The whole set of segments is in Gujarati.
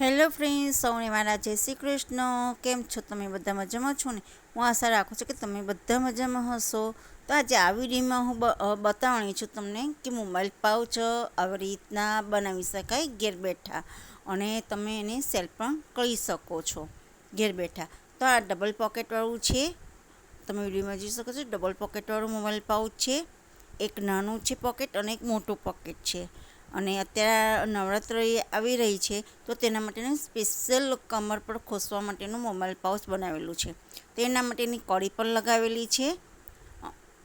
હેલો ફ્રેન્ડ્સ સૌને મારા જય શ્રી કૃષ્ણ. કેમ છો તમે? બધા મજામાં છો ને? હું આશા રાખું છું કે તમે બધા મજામાં હશો. તો આજે આ વિડીયોમાં હું બ- અ, છું તમને કે મોબાઈલ પાઉચ આવી રીતના બનાવી શકાય ઘેર બેઠા અને તમે એને સેલ પણ કરી શકો છો ઘેર બેઠા. તો આ ડબલ પોકેટવાળું છે. તમે વિડીયોમાં જોઈ શકો છો ડબલ પોકેટવાળું મોબાઈલ પાઉચ છે. એક નાનું છે પોકેટ અને એક મોટું પોકેટ છે. અને અત્યારે નવરાત્રિ આવી રહી છે, તો તેના માટેનું સ્પેશિયલ કમર પર ખોસવા માટેનું મોબાઈલ પાઉચ બનાવેલું છે. તેના માટેની કડી પણ લગાવેલી છે,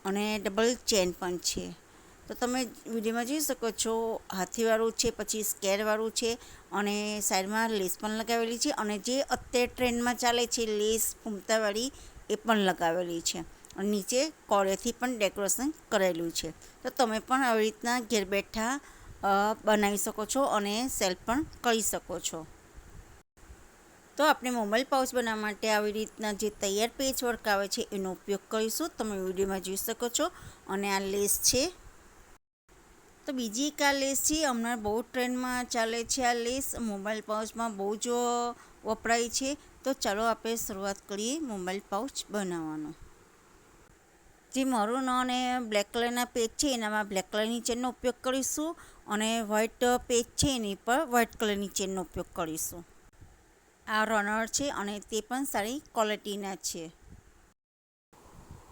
અને ડબલ ચેન પણ છે. તો તમે વિડીયોમાં જોઈ શકો છો, હાથીવાળું છે, પછી સ્કેરવાળું છે, અને સાઈડમાં લેસ પણ લગાવેલી છે, અને જે અત્યારે ટ્રેન્ડમાં ચાલે છે લેસ ફૂમતાવાળી, એ પણ લગાવેલી છે. અને નીચે કોળેથી પણ ડેકોરેશન કરેલું છે. તો તમે પણ આવી રીતના ઘેર બેઠા બનાવી શકો છો અને સેલ પણ કરી શકો છો. તો આપણે મોબાઈલ પાઉચ બનાવવા માટે આવી રીતના જે તૈયાર પેચ વર્ક આવે છે, એનો ઉપયોગ કરીશું. તમે વિડીયોમાં જોઈ શકો છો. અને આ લેસ છે. તો બીજી એક આ લેસ છે. હમણાં બહુ ટ્રેન્ડમાં ચાલે છે આ લેસ. મોબાઈલ પાઉચમાં બહુ જ વપરાય છે. તો ચાલો આપણે શરૂઆત કરીએ મોબાઈલ પાઉચ બનાવવાનું. જે મરૂન અને બ્લેક કલરના પેજ છે, એનામાં બ્લેક કલરની ચેનનો ઉપયોગ કરીશું અને વ્હાઇટ પેજ છે, એની પર વ્હાઇટ કલરની ચેનનો ઉપયોગ કરીશું. આ રનર છે અને તે પણ સારી ક્વોલિટીના છે.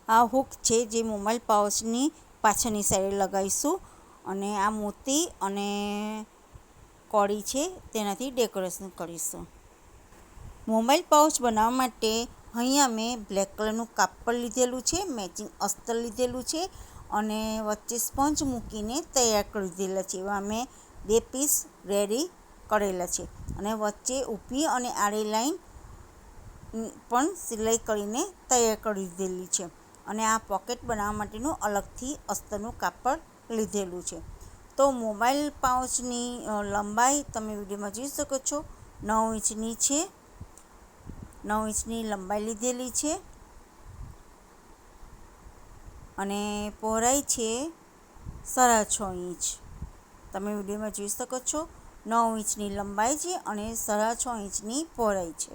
આ હુક છે જે મોબાઈલ પાઉચની પાછળની સાઈડ લગાવીશું અને આ મોતી અને કોડી છે, તેનાથી ડેકોરેશન કરીશું. મોબાઈલ પાઉચ બનાવવા માટે અહીંયા મેં બ્લેક કલરનું કાપડ લીધેલું છે, મેચિંગ અસ્તર લીધેલું છે અને વચ્ચે સ્પંજ મૂકીને તૈયાર કરી દીધેલા છે. એવા મેં બે પીસ રેડી કરેલા છે અને વચ્ચે ઊભી અને આડી લાઈન પણ સિલાઈ કરીને તૈયાર કરી દીધેલી છે અને આ પોકેટ બનાવવા માટેનું અલગથી અસ્તરનું કાપડ લીધેલું છે. તો મોબાઈલ પાઉચની લંબાઈ તમે વિડીયોમાં જોઈ શકો છો. નવ ઇંચની છે નવ ઇંચની લંબાઈ લીધેલી છે. અને પહોળાઈ છે સાડા છ ઇંચ. તમે વિડીયોમાં જોઈ શકો છો, નવ ઇંચની લંબાઈ છે અને સાડા છ ઇંચની પહોળાઈ છે.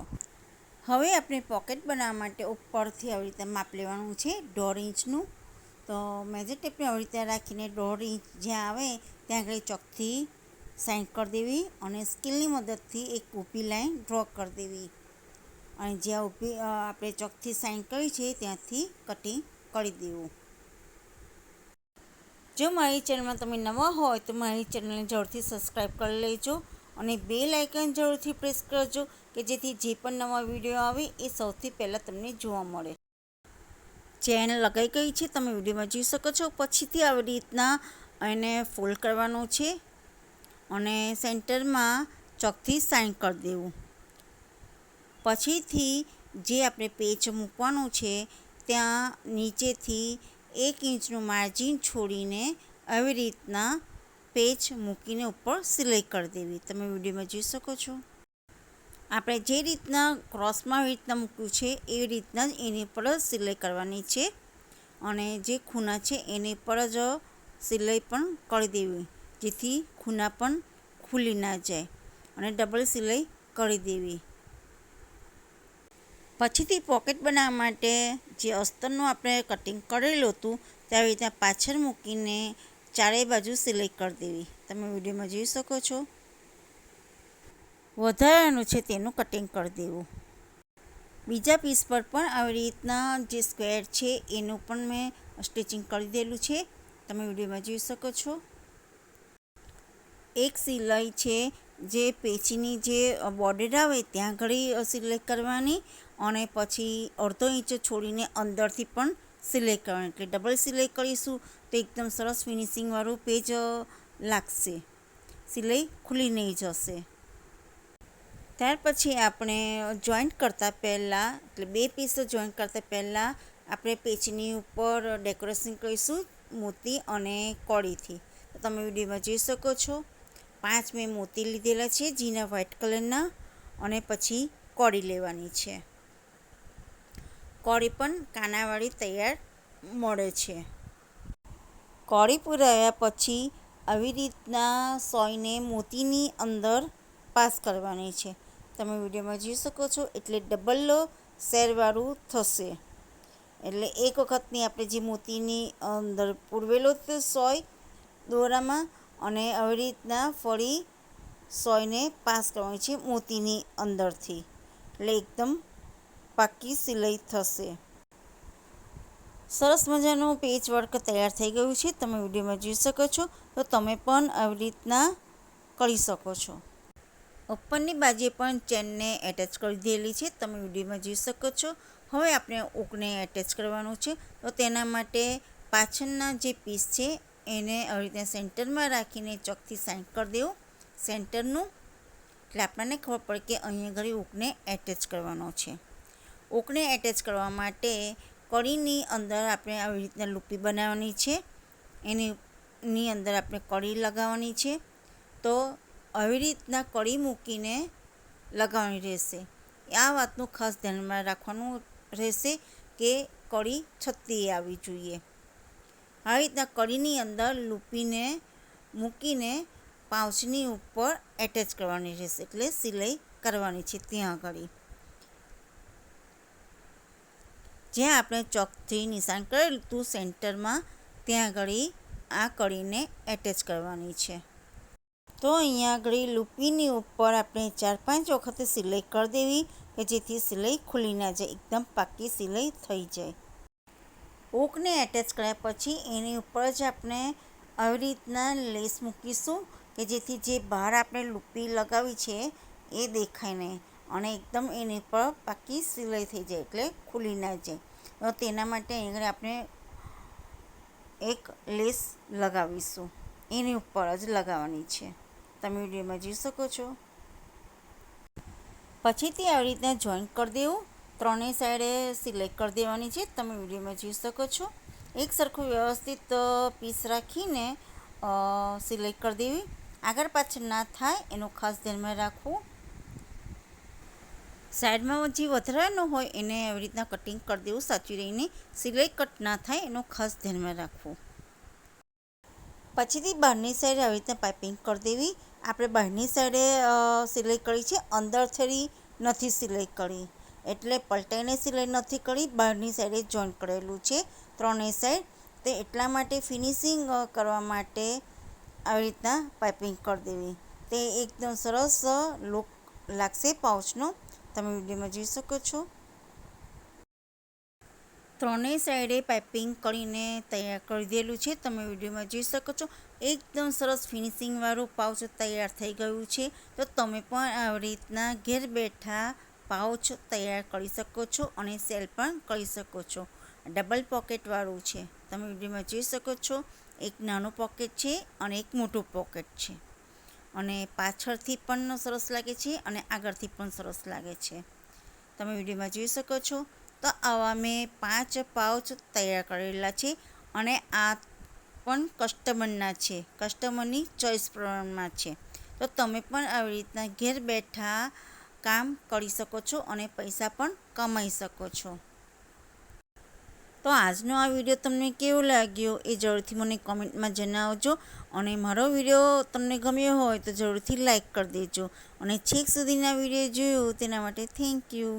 હવે આપણે પોકેટ બનાવવા માટે ઉપરથી આવી રીતે માપ લેવાનું છે દોઢ ઇંચનું. તો મેજર ટેપને આવી રીતે રાખીને દોઢ ઇંચ જ્યાં આવે ત્યાં આગળ ચોકથી સાઇન કરી દેવી અને સ્કેલની મદદથી એક ઊભી લાઈન ડ્રો કરી દેવી. અને જ્યાં ઊભી આપણે ચોકથી સાઈન કરી છે, ત્યાંથી કટિંગ કરી દેવું. જો મારી ચેનલમાં તમે નવા હોય, તો મારી ચેનલને જરૂરથી સબસ્ક્રાઈબ કરી લેજો અને બે લાઇકન જરૂરથી પ્રેસ કરજો કે જેથી જે પણ નવા વીડિયો આવે, એ સૌથી પહેલાં તમને જોવા મળે. ચેન લગાઈ ગઈ છે, તમે વિડીયોમાં જોઈ શકો છો. પછીથી આવી રીતના એને ફોલ્ડ કરવાનું છે અને સેન્ટરમાં ચોકથી સાઈન કરી દેવું. પછીથી જે આપણે પેચ મૂકવાનું છે, ત્યાં નીચેથી એક ઇંચનું માર્જિન છોડીને આવી રીતના પેચ મૂકીને ઉપર સિલાઈ કરી દેવી. તમે વિડીયોમાં જોઈ શકો છો. આપણે જે રીતના ક્રોસમાં આવી રીતના મૂક્યું છે એવી રીતના જ એની પર જ સિલાઈ કરવાની છે અને જે ખૂણા છે, એની પર જ સિલાઈ પણ કરી દેવી, જેથી ખૂના પણ ખુલી ના જાય અને ડબલ સિલાઈ કરી દેવી. પછીથી પોકેટ બનાવવા માટે જે અસ્તરનું આપણે કટિંગ કરેલું હતું તેવી રીતના પાછળ મૂકીને ચારેય બાજુ સિલાઈ કરી દેવી. તમે વિડીયોમાં જોઈ શકો છો. વધારાનું છે તેનું કટિંગ કરી દેવું. બીજા પીસ પર પણ આવી રીતના જે સ્ક્વેર છે, એનું પણ મેં સ્ટિચિંગ કરી દેલું છે. તમે વિડીયોમાં જોઈ શકો છો. એક સિલાઈ છે જે પેચીની જે બોર્ડર આવે ત્યાં ઘડી સિલેક્ટ કરવાની અને પછી અડધો ઇંચ છોડીને અંદરથી પણ સિલેક્ટ કરવાની. એટલે ડબલ સિલેક્ટ કરીશું તો એકદમ સરસ ફિનિશિંગવાળું પેજ લાગશે. સિલાઈ ખુલી નહીં જશે. ત્યાર પછી આપણે જોઈન્ટ કરતાં પહેલાં, એટલે બે પીસ જોઈન્ટ કરતાં પહેલાં આપણે પેચની ઉપર ડેકોરેશન કરીશું મોતી અને કોળીથી તો તમે વિડીયોમાં જોઈ શકો છો. પાંચ મેં મોતી લીધેલા છે જીના વ્હાઇટ કલરના અને પછી કોળી લેવાની છે. કોળી પણ કાનાવાળી તૈયાર મળે છે. કોળી પુરાવ્યા પછી આવી રીતના સોયને મોતીની અંદર પાસ કરવાની છે. તમે વિડીયોમાં જોઈ શકો છો, એટલે ડબલ શેરવાળું થશે. એટલે એક વખતની આપણે જે મોતીની અંદર પૂરવેલો સોય દોરામાં અને આવી રીતના ફરી સોયને પાસ કરવાની છે મોતીની અંદરથી. એટલે એકદમ પાકી સિલાઈ થશે. સરસ મજાનું પેચ વર્ક તૈયાર થઈ ગયું છે. તમે વિડીયોમાં જોઈ શકો છો. તો તમે પણ આવી રીતના કરી શકો છો. ઉપરની બાજુએ પણ ચેનને એટેચ કરી દેલી છે. તમે વિડીયોમાં જોઈ શકો છો. હવે આપણે ઊકને એટેચ કરવાનું છે. તો તેના માટે પાછળના જે પીસ છે એને આવી રીતે સેન્ટરમાં રાખીને ચોકથી સાઈડ કરી દેવું. સેન્ટરનું એટલે આપણને ખબર પડે કે અહીંયા ઘડી ઊકને એટેચ કરવાનો છે. ઊકને એટેચ કરવા માટે કળીની અંદર આપણે આવી રીતના લૂપી બનાવવાની છે. એની અંદર આપણે કળી લગાવવાની છે. તો આવી રીતના કળી મૂકીને લગાવવાની રહેશે. આ વાતનું ખાસ ધ્યાનમાં રાખવાનું રહેશે કે કળી છત્તી આવવી જોઈએ. આવી રીતના કઢીની અંદર લૂપીને, મૂકીને પાઉચની ઉપર એટેચ કરવાની રહેશે. એટલે સિલાઈ કરવાની છે ત્યાં આગળ. જ્યાં આપણે ચોકથી નિશાન કરેલું હતું સેન્ટરમાં, ત્યાં આગળ આ કળીને એટેચ કરવાની છે. તો અહીંયા આગળ લૂપીની ઉપર આપણે ચાર પાંચ વખતે સિલાઈ કરી દેવી કે જેથી સિલાઈ ખુલી ના જાય. એકદમ પાકી સિલાઈ થઈ જાય. હૂકને એટેચ કર્યા પછી એની ઉપર જ આપણે આવી રીતના લેસ મૂકીશું કે જેથી જે બહાર આપણે લૂપી લગાવી છે એ દેખાય નહીં અને એકદમ એની પર પાકી સિલાઈ થઈ જાય એટલે ખુલી ના જાય. તો તેના માટે આગળ આપણે એક લેસ લગાવીશું. એની ઉપર જ લગાવવાની છે. તમે વિડીયોમાં જોઈ શકો છો. પછીથી આવી રીતના જોઈન્ટ કરી દેવું. ત્રણેય સાઈડે સિલેક્ટ કરી દેવાની છે. તમે વિડીયોમાં જોઈ શકો છો. એક સરખું વ્યવસ્થિત પીસ રાખીને સિલેક્ટ કરી દેવી. આગળ પાછળ ના થાય એનું ખાસ ધ્યાનમાં રાખવું. સાઈડમાં જે વધારાનું હોય એને આવી રીતના કટિંગ કરી દેવું, સાચવી રહીને. સિલાઈ કટ ના થાય એનું ખાસ ધ્યાનમાં રાખવું. પછીથી બહારની સાઈડ આવી રીતના પાઇપિંગ કરી દેવી. આપણે બહારની સાઈડે સિલાઈ કરી છે. અંદર છેડી નથી સિલાઈ કરી. એટલે પલટાઈને સિલાઈ નથી કરી, બહારની સાઈડે જોઈન કરેલું છે, ત્રણેય સાઈડ. તે એટલા માટે ફિનિશિંગ કરવા માટે આવી રીતના પાઇપિંગ કરી દેવી. તે એકદમ સરસ લુક લાગશે પાઉચનો. તમે વિડીયોમાં જોઈ શકો છો. ત્રણેય સાઈડે પાઇપિંગ કરીને તૈયાર કરી દેલું છે. તમે વિડીયોમાં જોઈ શકો છો. એકદમ સરસ ફિનિશિંગવાળું પાઉચ તૈયાર થઈ ગયું છે. તો તમે પણ આવી રીતના ઘેર બેઠા પાઉચ તૈયાર કરી શકો છો અને સેલ પણ કરી શકો છો. ડબલ પોકેટવાળું છે. તમે વિડીયોમાં જોઈ શકો છો, એક નાનું પોકેટ છે અને એક મોટું પોકેટ છે. અને પાછળથી પણ સરસ લાગે છે અને આગળથી પણ સરસ લાગે છે. તમે વિડીયોમાં જોઈ શકો છો, તો આવા મેં પાંચ પાઉચ તૈયાર કરેલા છે અને આ પણ કસ્ટમરના છે. કસ્ટમરની ચોઈસ પ્રમાણમાં છે. તો તમે પણ આવી રીતના ઘેર બેઠા કામ કરી શકો છો અને પૈસા પણ કમાઈ શકો છો. તો આજનો આ વીડિયો તમને કેવો લાગ્યો એ જરૂરથી મને કોમેન્ટમાં જણાવજો અને મારો વીડિયો તમને ગમ્યો હોય તો જરૂરથી લાઈક કરી દેજો અને છેક સુધીના વીડિયો જોયો તેના માટે થેન્ક યુ.